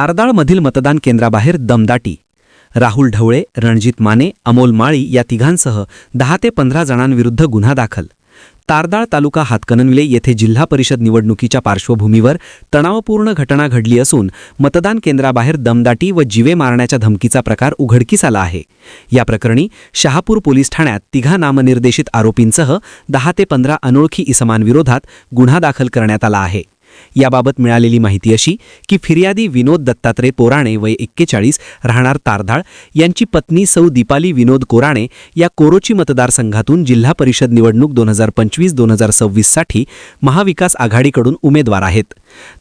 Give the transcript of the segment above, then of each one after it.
तारदाळमधील मतदान केंद्राबाहेर दमदाटी. राहुल ढवळे रणजित माने अमोल माळी या तिघांसह दहा ते पंधरा जणांविरुद्ध गुन्हा दाखल. तारदाळ तालुका हातकणंगले येथे जिल्हा परिषद निवडणुकीच्या पार्श्वभूमीवर तणावपूर्ण घटना घडली असून मतदान केंद्राबाहेर दमदाटी व जीवे मारण्याच्या धमकीचा प्रकार उघडकीस आला आहे. या प्रकरणी शहापूर पोलीस ठाण्यात तिघा नामनिर्देशित आरोपींसह दहा ते पंधरा अनोळखी इसमांविरोधात गुन्हा दाखल करण्यात आला आहे. याबाबत मिळालेली माहिती अशी की फिर्यादी विनोद दत्तात्रय पोराणे वय एक्केचाळीस राहणार तारधाळ यांची पत्नी सौ दीपाली विनोद कोराणे या कोरोची मतदारसंघातून जिल्हा परिषद निवडणूक दोन हजार पंचवीस दोन हजार सव्वीससाठी महाविकास आघाडीकडून उमेदवार आहेत.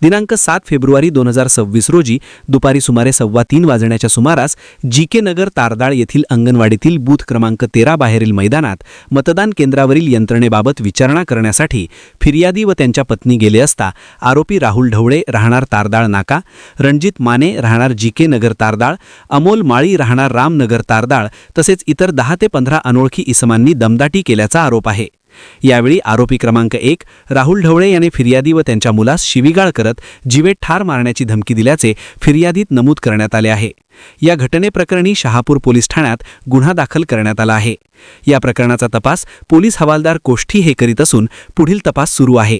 दिनांक सात फेब्रुवारी दोन हजार सव्वीस रोजी दुपारी सुमारे सव्वा तीन वाजण्याच्या सुमारास जी के नगर तारदाळ येथील अंगणवाडीतील बूथ क्रमांक तेरा बाहेरील मैदानात मतदान केंद्रावरील यंत्रणेबाबत विचारणा करण्यासाठी फिर्यादी व त्यांच्या पत्नी गेले असता आरोपी राहुल ढवळे राहणार तारदाळ नाका रणजित माने राहणार जी के नगर तारदाळ अमोल माळी राहणार रामनगर तारदाळ तसेच इतर दहा ते पंधरा अनोळखी इसमांनी दमदाटी केल्याचा आरोप आहे. यावेळी आरोपी क्रमांक एक राहुल ढवळे याने फिर्यादी व त्यांच्या मुलास शिवीगाळ करत जीवे ठार मारण्याची धमकी दिल्याचे फिर्यादीत नमूद करण्यात आले आहे. या घटनेप्रकरणी शहापूर पोलीस ठाण्यात गुन्हा दाखल करण्यात आला आहे. या प्रकरणाचा तपास पोलीस हवालदार कोष्ठी हे करीत असून पुढील तपास सुरू आहे.